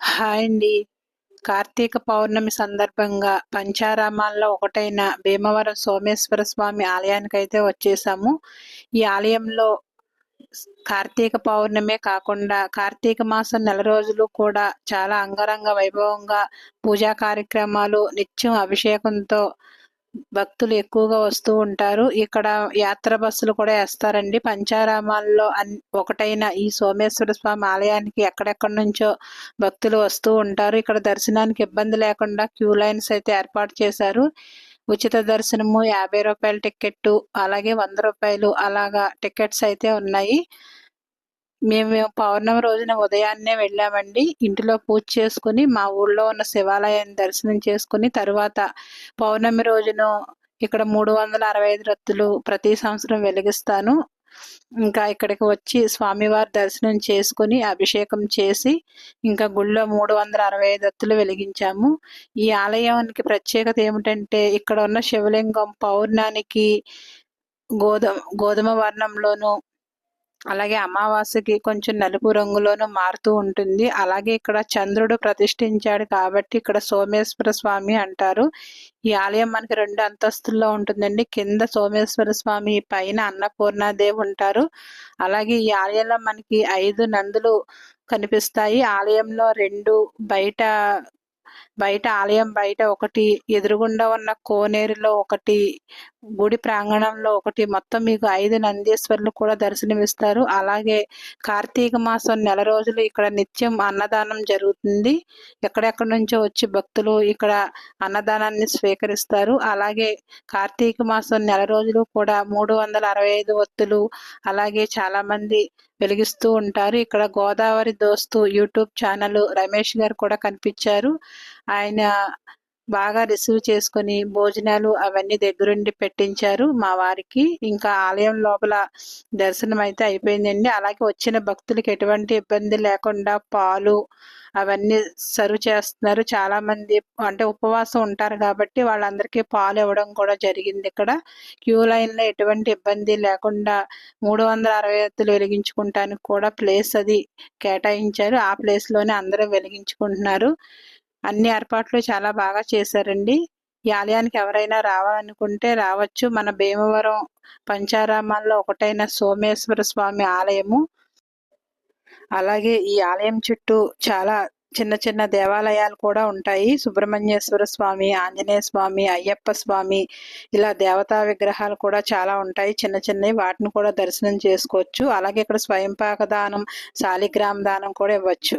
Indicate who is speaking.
Speaker 1: Hi అండి. కార్తీక పౌర్ణమి సందర్భంగా పంచారామాల్లో ఒకటైన భీమవరం సోమేశ్వర స్వామి ఆలయానికి అయితే వచ్చేసాము. ఈ ఆలయంలో కార్తీక పౌర్ణమే కాకుండా కార్తీక మాసం నెల రోజులు కూడా చాలా అంగరంగ వైభవంగా పూజా కార్యక్రమాలు నిత్యం అభిషేకంతో భక్తులు ఎక్కువగా వస్తూ ఉంటారు. ఇక్కడ యాత్ర బస్సులు కూడా వేస్తారండి. పంచారామాల్లో ఒకటైన ఈ సోమేశ్వర స్వామి ఆలయానికి ఎక్కడెక్కడి నుంచో భక్తులు వస్తూ ఉంటారు. ఇక్కడ దర్శనానికి ఇబ్బంది లేకుండా క్యూ లైన్స్ అయితే ఏర్పాటు చేశారు. ఉచిత దర్శనము యాభై రూపాయల టికెట్ అలాగే వంద రూపాయలు అలాగా టికెట్స్ అయితే ఉన్నాయి. మేము పౌర్ణమి రోజున ఉదయాన్నే వెళ్ళామండి. ఇంటిలో పూజ చేసుకుని మా ఊళ్ళో ఉన్న శివాలయాన్ని దర్శనం చేసుకుని తర్వాత పౌర్ణమి రోజును ఇక్కడ మూడు వందల అరవై ఐదు రత్తులు ప్రతి సంవత్సరం వెలిగిస్తాను. ఇంకా ఇక్కడికి వచ్చి స్వామివారి దర్శనం చేసుకుని అభిషేకం చేసి ఇంకా గుళ్ళో మూడు వందల అరవై ఐదు రత్తులు వెలిగించాము. ఈ ఆలయానికి ప్రత్యేకత ఏమిటంటే ఇక్కడ ఉన్న శివలింగం పౌర్ణానికి గోధుమ గోధుమ వర్ణంలోను అలాగే అమావాస్యకి కొంచెం నలుపు రంగులోనూ మారుతూ ఉంటుంది. అలాగే ఇక్కడ చంద్రుడు ప్రతిష్ఠించాడు కాబట్టి ఇక్కడ సోమేశ్వర స్వామి అంటారు. ఈ ఆలయం మనకి రెండు అంతస్తుల్లో ఉంటుందండి. కింద సోమేశ్వర స్వామి పైన అన్నపూర్ణాదేవి ఉంటారు. అలాగే ఈ ఆలయంలో మనకి ఐదు నందులు కనిపిస్తాయి. ఆలయంలో రెండు బయట బయట ఆలయం బయట ఒకటి ఎదురుగుండా ఉన్న కోనేరులో ఒకటి గుడి ప్రాంగణంలో ఒకటి. మొత్తం మీకు ఐదు నందీశ్వరులు కూడా దర్శనమిస్తారు. అలాగే కార్తీక మాసం నెల రోజులు ఇక్కడ నిత్యం అన్నదానం జరుగుతుంది. ఎక్కడెక్కడి నుంచో వచ్చి భక్తులు ఇక్కడ అన్నదానాన్ని స్వీకరిస్తారు. అలాగే కార్తీక మాసం నెల రోజులు కూడా మూడు వందల అరవై ఐదు ఒత్తులు అలాగే చాలా మంది వెలిగిస్తూ ఉంటారు. ఇక్కడ గోదావరి దోస్తు యూట్యూబ్ ఛానల్ రమేష్ గారు కూడా కనిపించారు. ఆయన బాగా రిసీవ్ చేసుకుని భోజనాలు అవన్నీ దగ్గరుండి పెట్టించారు మా వారికి. ఇంకా ఆలయం లోపల దర్శనం అయితే అయిపోయిందండి. అలాగే వచ్చిన భక్తులకి ఎటువంటి ఇబ్బంది లేకుండా పాలు అవన్నీ సర్వ్ చేస్తున్నారు. చాలా మంది అంటే ఉపవాసం ఉంటారు కాబట్టి వాళ్ళందరికీ పాలు ఇవ్వడం కూడా జరిగింది ఇక్కడ. క్యూ లైన్లో ఎటువంటి ఇబ్బంది లేకుండా మూడు వందల అరవై ఎత్తులు వెలిగించుకుంటానికి కూడా ప్లేస్ అది కేటాయించారు. ఆ ప్లేస్లోనే అందరూ వెలిగించుకుంటున్నారు. అన్ని ఏర్పాట్లు చాలా బాగా చేశారండి. ఈ ఆలయానికి ఎవరైనా రావాలనుకుంటే రావచ్చు. మన భీమవరం పంచారామాల్లో ఒకటైన సోమేశ్వర స్వామి ఆలయము. అలాగే ఈ ఆలయం చుట్టూ చాలా చిన్న చిన్న దేవాలయాలు కూడా ఉంటాయి. సుబ్రహ్మణ్యేశ్వర స్వామి ఆంజనేయ స్వామి అయ్యప్ప స్వామి ఇలా దేవతా విగ్రహాలు కూడా చాలా ఉంటాయి. చిన్న చిన్నవి వాటిని కూడా దర్శనం చేసుకోవచ్చు. అలాగే ఇక్కడ స్వయంపాక దానం శాలిగ్రామ దానం కూడా ఇవ్వచ్చు.